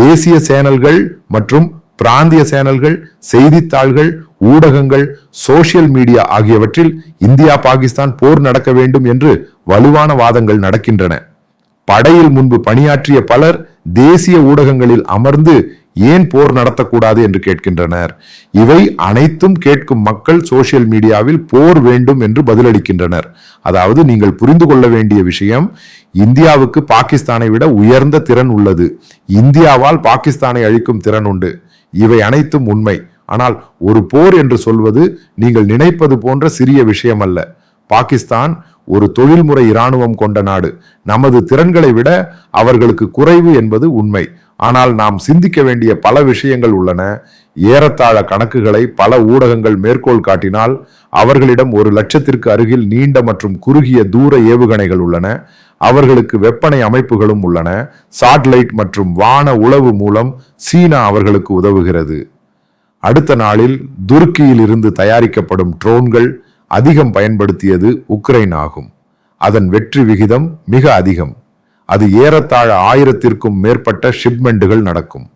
தேசிய சேனல்கள் மற்றும் பிராந்திய சேனல்கள் செய்தித்தாள்கள் ஊடகங்கள் சோசியல் மீடியா ஆகியவற்றில் இந்தியா பாகிஸ்தான் போர் நடக்க வேண்டும் என்று வலுவான வாதங்கள் நடக்கின்றன. படையில் முன்பு பணியாற்றிய பலர் தேசிய ஊடகங்களில் அமர்ந்து ஏன் போர் நடத்தக்கூடாது என்று கேட்கின்றனர். இவை அனைத்தும் கேட்கும் மக்கள் சோசியல் மீடியாவில் போர் வேண்டும் என்று பதிலளிக்கின்றனர். அதாவது நீங்கள் புரிந்து கொள்ள வேண்டிய விஷயம் இந்தியாவுக்கு பாகிஸ்தானை விட உயர்ந்த திறன் உள்ளது. இந்தியாவால் பாகிஸ்தானை அழிக்கும் திறன் உண்டு. இவை அனைத்தும் உண்மை. ஆனால் ஒரு போர் என்று சொல்வது நீங்கள் நினைப்பது போன்ற சிறிய விஷயம் அல்ல பாகிஸ்தான் ஒரு தொழில்முறை இராணுவம் கொண்ட நாடு. நமது திறன்களை விட அவர்களுக்கு குறைவு என்பது உண்மை. ஆனால் நாம் சிந்திக்க வேண்டிய பல விஷயங்கள் உள்ளன. ஏறத்தாழ கணக்குகளை பல ஊடகங்கள் மேற்கோள் காட்டினால் அவர்களிடம் ஒரு லட்சத்திற்கு அருகில் நீண்ட மற்றும் குறுகிய தூர ஏவுகணைகள் உள்ளன. அவர்களுக்கு வெப்பனை அமைப்புகளும் உள்ளன. சாட்டலைட் மற்றும் வான உளவு மூலம் சீனா அவர்களுக்கு உதவுகிறது. அடுத்த நாளில் துருக்கியில் இருந்து தயாரிக்கப்படும் ட்ரோன்கள் அதிகம் பயன்படுத்தியது உக்ரைன் ஆகும். அதன் வெற்றி விகிதம் மிக அதிகம். அது ஏறத்தாழ ஆயிரத்திற்கும் மேற்பட்ட ஷிப்மெண்ட்டுகள் நடக்கும்.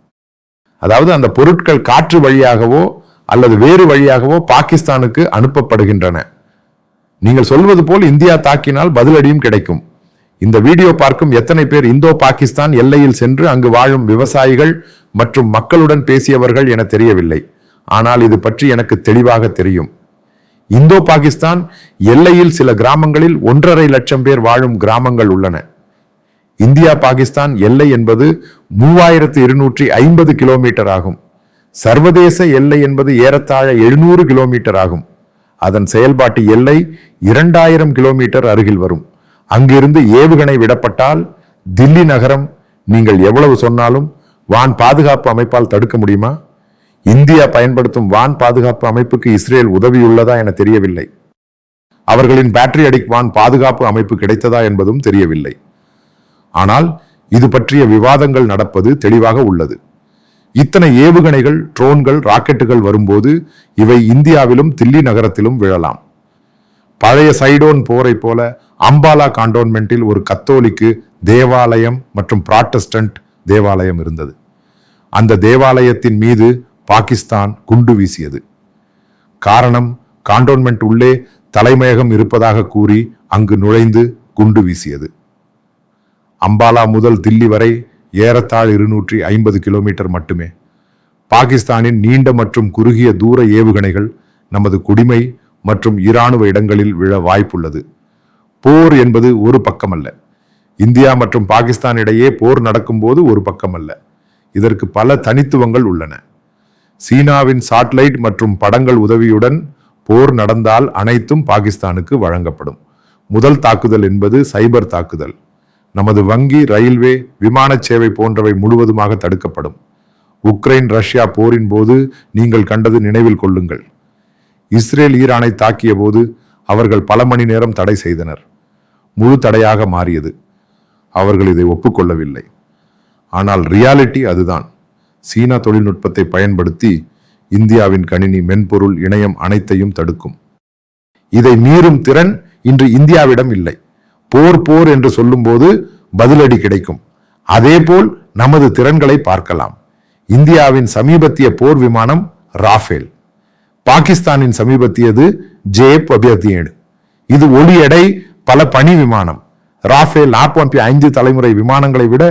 அதாவது அந்த பொருட்கள் காற்று வழியாகவோ அல்லது வேறு வழியாகவோ பாகிஸ்தானுக்கு அனுப்பப்படுகின்றன. நீங்கள் சொல்வது போல் இந்தியா தாக்கினால் பதிலடியும் கிடைக்கும். இந்த வீடியோ பார்க்கும் எத்தனை பேர் இந்தோ பாகிஸ்தான் எல்லையில் சென்று அங்கு வாழும் விவசாயிகள் மற்றும் மக்களுடன் பேசியவர்கள் என தெரியவில்லை. ஆனால் இது பற்றி எனக்கு தெளிவாக தெரியும். இந்தோ பாகிஸ்தான் எல்லையில் சில கிராமங்களில் ஒன்றரை லட்சம் பேர் வாழும் கிராமங்கள் உள்ளன. இந்தியா பாகிஸ்தான் எல்லை என்பது மூவாயிரத்து இருநூற்றி ஐம்பது கிலோமீட்டர் ஆகும். சர்வதேச எல்லை என்பது ஏறத்தாழ எழுநூறு கிலோமீட்டர் ஆகும். அதன் செயல்பாட்டு எல்லை இரண்டாயிரம் கிலோமீட்டர் அருகில் வரும். அங்கிருந்து ஏவுகணை விடப்பட்டால் தில்லி நகரம் நீங்கள் எவ்வளவு சொன்னாலும் வான் பாதுகாப்பு அமைப்பால் தடுக்க முடியுமா? இந்தியா பயன்படுத்தும் வான் பாதுகாப்பு அமைப்புக்கு இஸ்ரேல் உதவியுள்ளதா என தெரியவில்லை. அவர்களின் பேட்டரி அடிக் வான் பாதுகாப்பு அமைப்பு கிடைத்ததா என்பதும் தெரியவில்லை. ஆனால் இது பற்றிய விவாதங்கள் நடப்பது தெளிவாக உள்ளது. இத்தனை ஏவுகணைகள் ட்ரோன்கள் ராக்கெட்டுகள் வரும்போது இவை இந்தியாவிலும் தில்லி நகரத்திலும் விழலாம். பழைய சைடோன் போரை போல அம்பாலா காண்டோன்மெண்டில் ஒரு கத்தோலிக்கு தேவாலயம் மற்றும் புராட்டஸ்டன்ட் தேவாலயம் இருந்தது. அந்த தேவாலயத்தின் மீது பாகிஸ்தான் குண்டு வீசியது. காரணம் காண்டோன்மெண்ட் உள்ளே தலைமையகம் இருப்பதாக கூறி அங்கு நுழைந்து குண்டு வீசியது. அம்பாலா முதல் தில்லி வரை ஏறத்தாழ் இருநூற்றி ஐம்பது கிலோமீட்டர் மட்டுமே. பாகிஸ்தானின் நீண்ட மற்றும் குறுகிய தூர ஏவுகணைகள் நமது குடிமை மற்றும் இராணுவ இடங்களில் விழ வாய்ப்புள்ளது. போர் என்பது ஒரு பக்கமல்ல. இந்தியா மற்றும் பாகிஸ்தான் இடையே போர் நடக்கும்போது ஒரு பக்கமல்ல. இதற்கு பல தனித்துவங்கள் உள்ளன. சீனாவின் சாட்டலைட் மற்றும் படங்கள் உதவியுடன் போர் நடந்தால் அனைத்தும் பாகிஸ்தானுக்கு வழங்கப்படும். முதல் தாக்குதல் என்பது சைபர் தாக்குதல். நமது வங்கி ரயில்வே விமான சேவை போன்றவை முழுவதுமாக தடுக்கப்படும். உக்ரைன் ரஷ்யா போரின் போது நீங்கள் கண்டது நினைவில் கொள்ளுங்கள். இஸ்ரேல் ஈரானை தாக்கிய போது அவர்கள் பல மணி நேரம் தடை செய்தனர். முழு தடையாக மாறியது. அவர்கள் இதை ஒப்புக்கொள்ளவில்லை. ஆனால் ரியாலிட்டி அதுதான். சீனா தொழில்நுட்பத்தை பயன்படுத்தி இந்தியாவின் கணினி மென்பொருள் இணையம் அனைத்தையும் தடுக்கும். இதை மீறும் திறன் இன்று இந்தியாவிடம் இல்லை. போர் போர் என்று சொல்லும்போது பதிலடி கிடைக்கும். அதேபோல் நமது திறன்களை பார்க்கலாம். இந்தியாவின் சமீபத்திய போர் விமானம் ராஃபேல். பாகிஸ்தானின் சமீபத்தியது ஜேப் பபியத்தியேடு இது ஒளி எடை பல பனி விமானம். ராஃபேல் நாற்பத்தி ஐந்து தலைமுறை விமானங்களை விட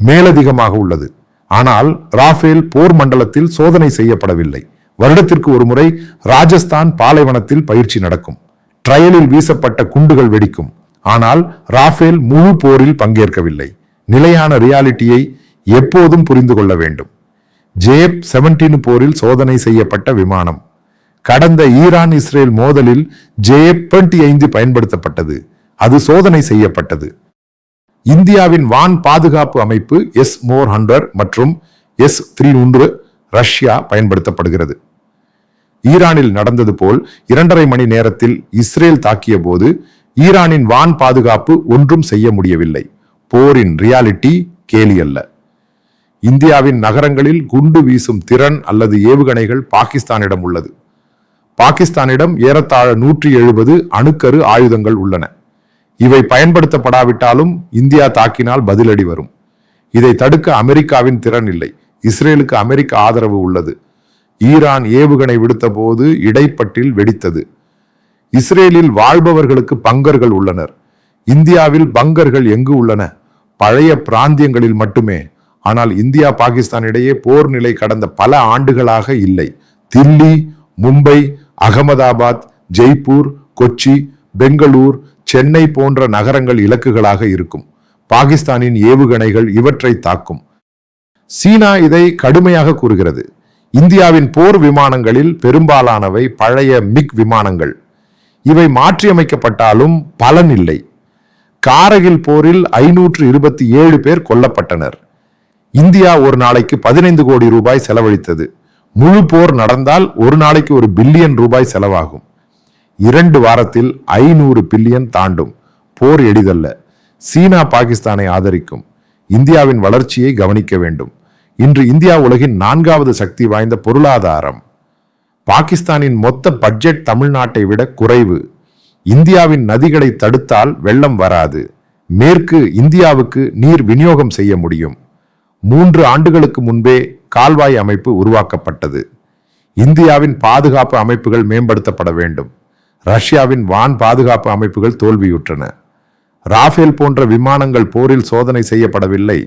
மேலதிகமாக உள்ளது. ஆனால் ராஃபேல் போர் மண்டலத்தில் சோதனை செய்யப்படவில்லை. வருடத்திற்கு ஒரு முறை ராஜஸ்தான் பாலைவனத்தில் பயிற்சி நடக்கும். ட்ரையலில் வீசப்பட்ட குண்டுகள் வெடிக்கும். ஆனால் ராஃபேல் முழு போரில் பங்கேற்கவில்லை. நிலையான ரியாலிட்டியை எப்போதும் புரிந்து கொள்ள வேண்டும். ஜேப் செவன்டீன் போரில் சோதனை செய்யப்பட்ட விமானம். கடந்த ஈரான் இஸ்ரேல் மோதலில் ஜேப் டுவெண்ட்டி ஐந்து பயன்படுத்தப்பட்டது. அது சோதனை செய்யப்பட்டது. இந்தியாவின் வான் பாதுகாப்பு அமைப்பு எஸ் மோர் ஹண்ட்ரட் மற்றும் எஸ் த்ரீ ஒன்று ரஷ்யா பயன்படுத்தப்படுகிறது. ஈரானில் நடந்தது போல் இரண்டரை மணி நேரத்தில் இஸ்ரேல் தாக்கிய போது ஈரானின் வான் பாதுகாப்பு ஒன்றும் செய்ய முடியவில்லை. போரின் ரியாலிட்டி கேலி அல்ல. இந்தியாவின் நகரங்களில் குண்டு வீசும் திறன் அல்லது ஏவுகணைகள் பாகிஸ்தானிடம் உள்ளது. பாகிஸ்தானிடம் ஏறத்தாழ நூற்றி எழுபது அணுக்கரு ஆயுதங்கள் உள்ளன. இவை பயன்படுத்தப்படாவிட்டாலும் இந்தியா தாக்கினால் பதிலடி வரும். இதை தடுக்க அமெரிக்காவின் திறன் இல்லை. இஸ்ரேலுக்கு அமெரிக்க ஆதரவு உள்ளது. ஈரான் ஏவுகணை விடுத்தபோது இடைப்பட்டில் வெடித்தது. இஸ்ரேலில் வாழ்பவர்களுக்கு பங்கர்கள் உள்ளனர். இந்தியாவில் பங்கர்கள் எங்கு உள்ளன? பழைய பிராந்தியங்களில் மட்டுமே. ஆனால் இந்தியா பாகிஸ்தான் இடையே போர் நிலை கடந்த பல ஆண்டுகளாக இல்லை. தில்லி மும்பை அகமதாபாத் ஜெய்ப்பூர் கொச்சி பெங்களூர் சென்னை போன்ற நகரங்கள் இலக்குகளாக இருக்கும். பாகிஸ்தானின் ஏவுகணைகள் இவற்றை தாக்கும். சீனா இதை கடுமையாக கூறுகிறது. இந்தியாவின் போர் விமானங்களில் பெரும்பாலானவை பழைய மிக் விமானங்கள். இவை மாற்றியமைக்கப்பட்டாலும் பலன் இல்லை. காரகில் போரில் ஐநூற்று இருபத்தி ஏழு பேர் கொல்லப்பட்டனர். இந்தியா ஒரு நாளைக்கு பதினைந்து கோடி ரூபாய் செலவழித்தது. முழு போர் நடந்தால் ஒரு நாளைக்கு ஒரு பில்லியன் ரூபாய் செலவாகும். இரண்டு வாரத்தில் ஐநூறு பில்லியன் தாண்டும். போர் எளிதல்ல. சீனா பாகிஸ்தானை ஆதரிக்கும். இந்தியாவின் வளர்ச்சியை கவனிக்க வேண்டும். இன்று இந்தியா உலகின் நான்காவது சக்தி வாய்ந்த பொருளாதாரம். பாகிஸ்தானின் மொத்த பட்ஜெட் தமிழ்நாட்டை விட குறைவு. இந்தியாவின் நதிகளை தடுத்தால் வெள்ளம் வராது. மேற்கு இந்தியாவுக்கு நீர் விநியோகம் செய்ய முடியும். மூன்று ஆண்டுகளுக்கு முன்பே கால்வாய் அமைப்பு உருவாக்கப்பட்டது. இந்தியாவின் பாதுகாப்பு அமைப்புகள் மேம்படுத்தப்பட வேண்டும். ரஷ்யாவின் வான் பாதுகாப்பு அமைப்புகள் தோல்வியுற்றன. ராஃபேல் போன்ற விமானங்கள் போரில் சோதனை செய்யப்படவில்லை.